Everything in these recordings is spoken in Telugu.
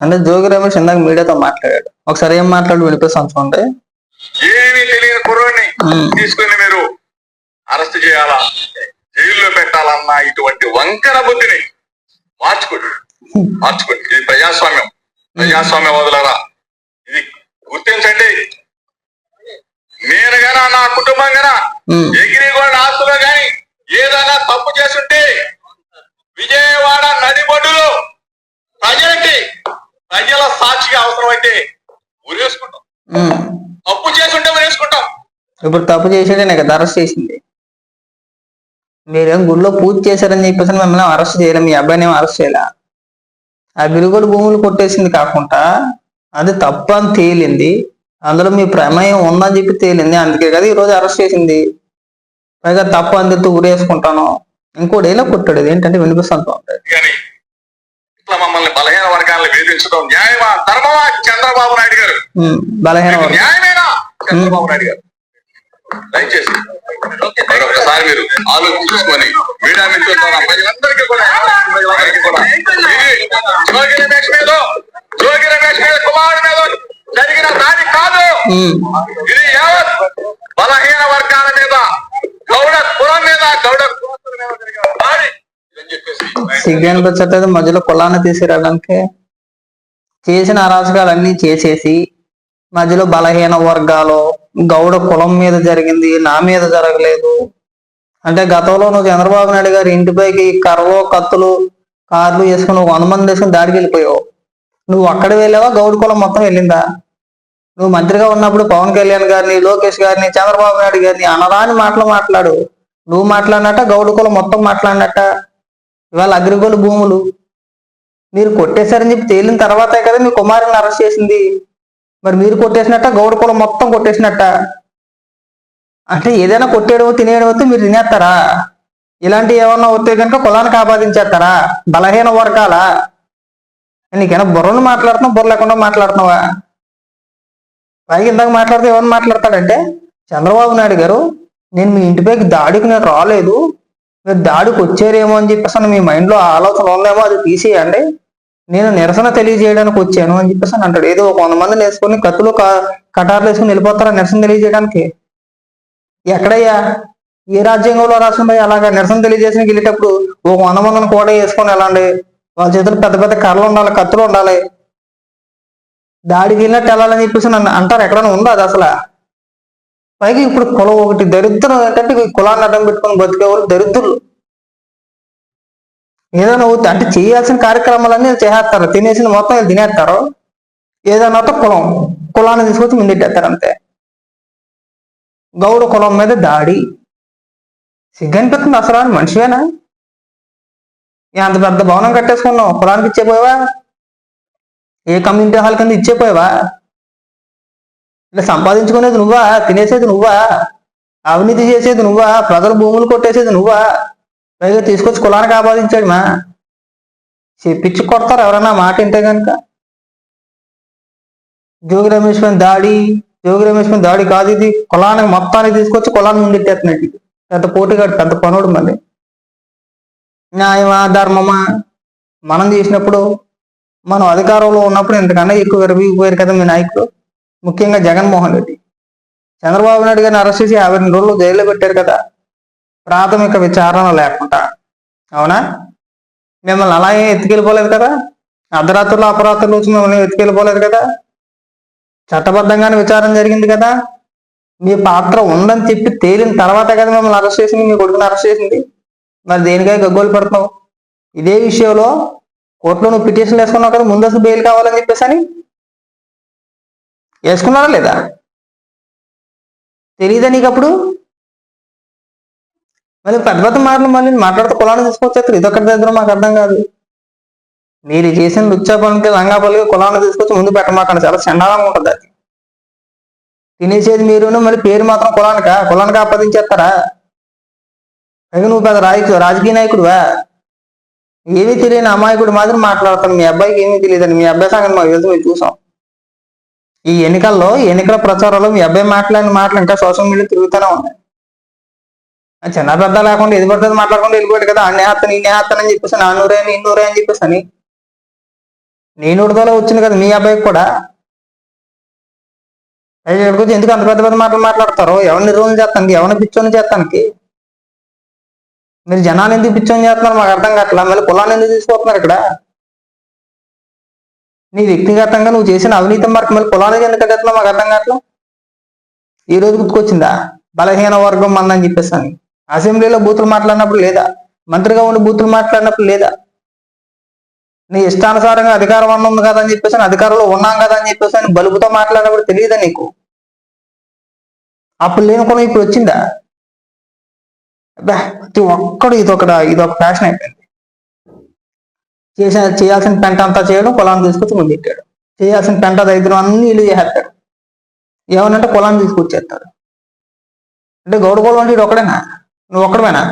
అంటే జోగి రమేష్ ఇందాక మీడియాతో మాట్లాడాడు. ఒకసారి ఏం మాట్లాడు వినిపిస్తాను చూడండి ఏమీ తెలియని కుర్రోడిని ఉమ్, తీసుకుని మీరు అరెస్ట్ చేయాలా? జైల్లో పెట్టాలన్న ఇటువంటి వంకర బుద్ధిని మార్చుకోండి. మార్చుకోండి. ఇది ప్రజాస్వామ్యం. ప్రజాస్వామ్యం వదలరా? ఇది గుర్తించండి. నేను గనా నా కుటుంబం గనా? ఎగిరిగోడ ఆస్తులో గాని ఏదైనా తప్పు చేస్తుంటే విజయవాడ నడిబొడ్డులో ప్రజలకి ప్రజల సాక్షిగా అవసరమైతే ఉరేసుకుంటాం. తప్పు చేసుంటే ఉరేసుకుంటాం ఇప్పుడు తప్పు చేసాడే నాకు అరెస్ట్ చేసింది. మీరేం గుడిలో పూజ చేశారని చెప్పేసి మిమ్మల్ని అరెస్ట్ చేయలేం మీ అబ్బాయిని ఏం అరెస్ట్ చేయలే? ఆ గిరిగోడు భూములు కొట్టేసింది కాకుండా అది తప్పు అని తేలింది. అందులో మీ ప్రమేయం ఉందని చెప్పి తేలింది. అందుకే కదా ఈరోజు అరెస్ట్ చేసింది. పైగా తప్పు అందుతూ ఊరేసుకుంటాను. ఇంకోటి ఏలో కొట్టాడు. ఏంటంటే వినిపిస్తుంటా ఉంటుంది మమ్మల్ని బలహీన వర్గాలను వేధించడం న్యాయమా? ధర్మమా? చంద్రబాబు నాయుడు గారు. బలహీన. న్యాయమేనా? చంద్రబాబు నాయుడు గారు. దయచేసి. మరొకసారి మీరు ఆలోచించుకొని మీడియా మిత్రుల ద్వారా ప్రజలందరికీ కూడా ప్రజలందరికీ కూడా. ఇది జోగి రమేష్ మీద జోగి రమేష్ మీద కుమారుడు మీద జరిగిన దాడి కాదు. ఇది యావత్ బలహీన వర్గాల మీద గౌడ కులం మీద గౌడ కులస్తుల మీద జరిగిన దాడి ఇదని వచ్చేట మధ్యలో కులాన్ని తీసుకురావడానికి చేసిన అరాచకాలన్నీ చేసేసి మధ్యలో బలహీన వర్గాలు గౌడ కులం మీద జరిగింది నా మీద జరగలేదు. అంటే గతంలో నువ్వు చంద్రబాబు నాయుడు గారి ఇంటిపైకి కర్రలు కత్తులు కార్లు వేసుకుని వంద మంది వేసుకుని దాడికి వెళ్ళిపోయావు. నువ్వు అక్కడ వెళ్ళావా? గౌడ కులం మొత్తం వెళ్ళిందా? నువ్వు మంత్రిగా ఉన్నప్పుడు పవన్ కళ్యాణ్ గారిని లోకేష్ గారిని చంద్రబాబు నాయుడు గారిని అనరాని మాటలు మాట్లాడు. నువ్వు మాట్లాడినట్ట గౌడ కులం మొత్తం మాట్లాడినట్ట. ఇవాళ అగ్రిగోలు భూములు మీరు కొట్టేశారని చెప్పి తేలిన తర్వాతే కదా మీ కుమారుని అరెస్ట్ చేసింది. మరి మీరు కొట్టేసినట్ట గౌడ కులం మొత్తం కొట్టేసినట్ట. అంటే ఏదైనా కొట్టేయడం తినేయడం వస్తే మీరు తినేస్తారా? ఇలాంటి ఏమన్నా వస్తే కనుక కులానికి ఆపాదించేస్తారా? బలహీన వర్గాలా? నీకైనా బుర్రను మాట్లాడుతున్నావు? బుర్ర లేకుండా మాట్లాడుతున్నావా? పైకి ఇందాక మాట్లాడితే ఎవరు మాట్లాడతాడంటే చంద్రబాబు నాయుడు గారు నేను మీ ఇంటిపైకి దాడికి నేను రాలేదు. దాడికి వచ్చారేమో అని చెప్పేసి అని మీ మైండ్లో ఆలోచన ఉందేమో అది తీసేయండి. నేను నిరసన తెలియజేయడానికి వచ్చాను అని చెప్పేసి అని అంటాడు. ఏదో ఒక వంద మందిని వేసుకొని కత్తులు క- కటార్లు వేసుకొని వెళ్ళిపోతారా నిరసన తెలియజేయడానికి? ఎక్కడయ్యా? ఏ రాజ్యాంగంలో రాసిందో అలాగా నిరసన తెలియజేసిన వెళ్ళేటప్పుడు ఒక వంద మందిని కూడా వేసుకొని వెళ్ళండి. వాళ్ళ చేతులు పెద్ద పెద్ద కర్రలు ఉండాలి కత్తులు ఉండాలి. దాడికి వెళ్ళినట్టు వెళ్ళాలని చెప్పేసి నన్ను అంటారు. ఎక్కడైనా ఉందా అది అసలు? పైగా ఇప్పుడు కులం ఒకటి దరిద్రం ఏంటంటే ఈ కులాన్ని అడ్డం పెట్టుకొని బతికే దరిద్రులు. ఏదైనా అవుతుంది అంటే చేయాల్సిన కార్యక్రమాలన్నీ చేసేస్తారు. తినేసిన మొత్తం వీళ్ళు తినేస్తారు. ఏదైనా అయితే కులం కులాన్ని తీసుకొచ్చి ముందెట్టేస్తారు అంతే. గౌడ కులం మీద దాడి. సిగ్గనిపిస్తుంది అసలు అని మనిషివేనా? అంత పెద్ద భవనం కట్టేసుకున్నావు? కులానికి ఇచ్చేపోయావా? ఏ కమ్యూనిటీ హాల్ కింద ఇచ్చేపోయావా? ఇలా సంపాదించుకునేది నువ్వా? తినేసేది నువ్వా? అవినీతి చేసేది నువ్వా? ప్రజల భూములు కొట్టేసేది నువ్వా? పైగా తీసుకొచ్చి కులానికి ఆపాదించాడు మా. చెప్పించి కొడతారు ఎవరన్నా మాట వింటే కనుక జోగి రమేష్ పైన దాడి జోగి రమేష్ పైన దాడి కాదు ఇది. కులానికి మొత్తానికి తీసుకొచ్చి కులాన్ని ముందెట్టేస్తున్నట్టు పెద్ద పోటీగాడు పెద్ద పనుడు మళ్ళీ. న్యాయమా ధర్మమా? మనం చేసినప్పుడు మనం అధికారంలో ఉన్నప్పుడు ఇంతకన్నా ఎక్కువ విరవీగిపోయారు కదా మీ నాయకులు. ముఖ్యంగా జగన్మోహన్ రెడ్డి. చంద్రబాబు నాయుడు గారిని అరెస్ట్ చేసి యాభై రెండు రోజులు జైల్లో పెట్టారు కదా. ప్రాథమిక విచారణ లేకుండా. అవునా? మిమ్మల్ని అలాగే ఎత్తుకెళ్ళిపోలేదు కదా. అర్ధరాత్రులు అపరాత్రులు వచ్చి మిమ్మల్ని ఎత్తుకెళ్ళిపోలేదు కదా. చట్టబద్ధంగానే విచారణ జరిగింది కదా. మీ పాత్ర ఉందని చెప్పి తేలిన తర్వాత కదా మిమ్మల్ని అరెస్ట్ చేసింది మీ కొడుకుని అరెస్ట్ చేసింది. మరి దేనికై గగ్గోలు పడుతున్నావు? ఇదే విషయంలో కోర్టులో నువ్వు పిటిషన్ వేసుకున్నావు కదా ముందస్తు బెయిల్ కావాలని చెప్పేసి అని వేసుకున్నారా లేదా? తెలియదా నీకు అప్పుడు? మళ్ళీ పెద్ద పెద్ద మాటలు మళ్ళీ మాట్లాడుతూ కులాన్ని తీసుకొచ్చేస్తారు ఇదొక్కటి దగ్గర మాకు అర్థం కాదు. మీరు చేసిన లుచ్చా పనికి లంగా పలికి కులాన్ని తీసుకొచ్చి ముందు పెట్టమాకండి చాలా చండాలంగా ఉంటుంది అది. తినేసేది మీరును మరి పేరు మాత్రం కులానికా? కులానికి ఆపాదించేస్తారా? పైగా నువ్వు పెద్ద రాజకీయ రాజకీయ నాయకుడువా? ఏమీ తెలియని అమాయకుడు మాత్రం మాట్లాడతాను మీ అబ్బాయికి ఏమీ తెలియదు మీ అబ్బాయి సంగతి మాకు తెలుసు మేము చూసాం. ఈ ఎన్నికల్లో ఎన్నికల ప్రచారంలో మీ అబ్బాయి మాట్లాడిన మాటలు ఇంకా సోషల్ మీడియా తిరుగుతూనే ఉన్నాయి. చిన్న పెద్ద లేకుండా ఎది పడుతుంది మాట్లాడకుండా వెళ్ళిపోయాడు కదా అన్ని హత్తని ఇన్ని హత్తని అని చెప్పేసి నాన్నూరే ఇన్నూరే అని చెప్పేసి అని. నేను ఉడతలో వచ్చింది కదా మీ అబ్బాయికి కూడా. అయితే ఎందుకు అంత పెద్ద పెద్ద మాటలు మాట్లాడతారు? ఎవరిని రోజులు చేస్తానికి ఎవరిని పిచ్చోని చేస్తానికి? మీరు జనాన్ని ఎందుకు పిచ్చోని చేస్తున్నారు? మాకు అర్థం కావట్లా? మళ్ళీ కులాన్ని ఎందుకు తీసుకుపోతున్నారు ఇక్కడ? నీ వ్యక్తిగతంగా నువ్వు చేసిన అవినీతి మార్కు మళ్ళీ కులానికి ఎందుకు కట్టేస్తున్నావు? మాకు అర్థం కావట్లా? ఈ రోజు గుర్తుకొచ్చిందా? బలహీన వర్గం మందని చెప్పేసి అని అసెంబ్లీలో బూతులు మాట్లాడినప్పుడు లేదా? మంత్రిగా ఉండి బూతులు మాట్లాడినప్పుడు లేదా? నీ ఇష్టానుసారంగా అధికారం అన్న ఉంది కదా అని చెప్పేసి అధికారంలో ఉన్నాం కదా అని చెప్పేసి అని బలుపుతో మాట్లాడినప్పుడు తెలియదా నీకు? అప్పుడు లేని కూడా ఇప్పుడు వచ్చిందా? అబ్బా, ప్రతి ఒక్కడు ఇదొక ఇదొక ఫ్యాషన్ అయిపోయింది. చేసిన చేయాల్సిన పెంట అంతా చేయడం పొలాన్ని తీసుకొచ్చి ముందెట్టాడు చేయాల్సిన పెంట దగ్గర అన్ని ఇల్లు చేసేస్తాడు. ఏమనంటే కులాన్ని తీసుకొచ్చేస్తాడు. అంటే గౌడ అంటే ఒకడేనా నువ్వు ఒక్కడమేనా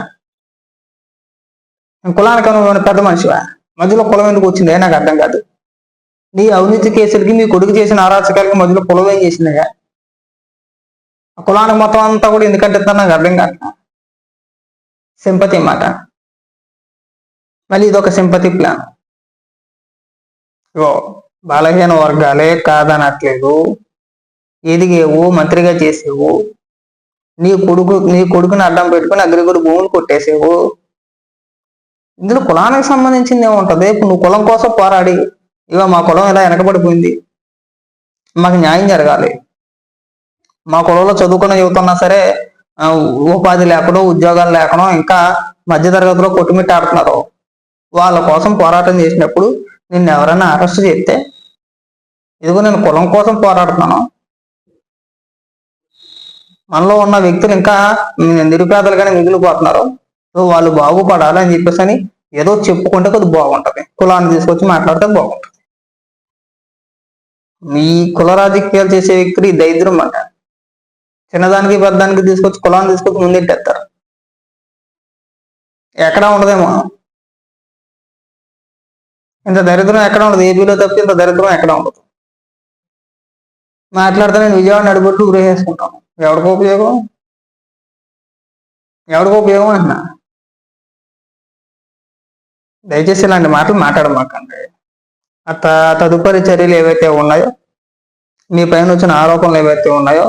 కులానికి నువ్వు పెద్ద మనిషివా? మధ్యలో కులం ఎందుకు వచ్చింది? నాకు అర్థం కాదు. నీ అవినీతి కేసులకి మీ కొడుకు చేసిన అరాచకాలకి మధ్యలో కులం ఏం చేసిందిగా? ఆ కులానికి మొత్తం అంతా కూడా ఎందుకంటే నాకు అర్థం కాదు సింపతి మాట మళ్ళీ ఇదొక సింపతి ప్లాన్. ఇగో బలహీన వర్గాలే కాదనట్లేదు. ఎదిగేవు మంత్రిగా చేసేవు. నీ కొడుకు నీ కొడుకుని అడ్డం పెట్టుకుని అగ్రిగుడు భూములు కొట్టేసేవు. ఇందులో కులానికి సంబంధించింది ఏముంటది? ఇప్పుడు నువ్వు కులం కోసం పోరాడి ఇవ మా కులం ఇలా వెనకబడిపోయింది. మాకు న్యాయం జరగాలి. మా కులంలో చదువుకున్న యువత ఉన్నా సరే ఉపాధి లేకుండా ఉద్యోగాలు లేకుండా ఇంకా మధ్యతరగతిలో కొట్టుమిట్ట ఆడుతున్నారు వాళ్ళ కోసం పోరాటం చేసినప్పుడు నిన్ను ఎవరైనా అరెస్ట్ చేస్తే ఇదిగో నేను కులం కోసం పోరాడుతున్నాను. మనలో ఉన్న వ్యక్తులు ఇంకా నిరుపేదలుగానే మిగిలిపోతున్నారు. వాళ్ళు బాగుపడాలి అని చెప్పేసి అని ఏదో చెప్పుకుంటే కొద్ది బాగుంటుంది. కులాన్ని తీసుకొచ్చి మాట్లాడితే బాగుంటుంది. మీ కుల రాజకీయాలు చేసే వ్యక్తులు ఈ దరిద్రం అంట. చిన్నదానికి పెద్దదానికి తీసుకొచ్చి కులాన్ని తీసుకొచ్చి ముందెట్టేస్తారు. ఎక్కడా ఉండదేమో. ఇంత దరిద్రం ఎక్కడ ఉండదు? ఏపీలో తప్పితే ఇంత దరిద్రం ఎక్కడ ఉండదు? మాట్లాడితే నేను విజయవాడ నడిబొట్టు ఊరేసుకుంటాను ఎవరికో ఉపయోగం? ఎవరికో ఉపయోగం అంటున్నా? దయచేసి ఇలాంటి మాటలు మాట్లాడమాకండి. అత తదుపరి చర్యలు ఏవైతే ఉన్నాయో మీ పైన వచ్చిన ఆరోపణలు ఏవైతే ఉన్నాయో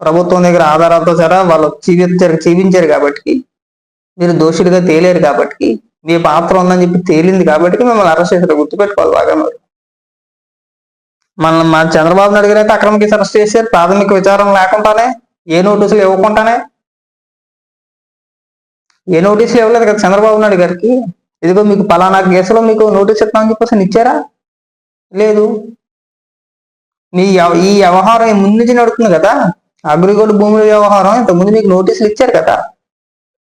ప్రభుత్వం దగ్గర ఆధారాలతో సరే వాళ్ళు చూపించారు చూపించారు కాబట్టి మీరు దోషుడిగా తేలేరు కాబట్టి మీ పాత్ర ఉందని చెప్పి తేలింది కాబట్టి మిమ్మల్ని అరెస్ట్ చేశారు. గుర్తుపెట్టుకోవాలి బాగా మరి. మన మా చంద్రబాబు నాయుడు గారు అయితే అక్రమ కేసు అరెస్ట్ చేశారు. ప్రాథమిక విచారణ లేకుండానే ఏ నోటీసులు ఇవ్వకుండానే ఏ నోటీసులు ఇవ్వలేదు కదా చంద్రబాబు నాయుడు గారికి. ఇదిగో మీకు పలానా కేసులో మీకు నోటీస్ ఇస్తామని చెప్పేసి ఇచ్చారా? లేదు. మీ వ్యవ- ఈ వ్యవహారం ముందు నుంచి నడుతుంది కదా. అగ్రిగోల్డ్ భూముల వ్యవహారం ఇంతకుముందు మీకు నోటీసులు ఇచ్చారు కదా.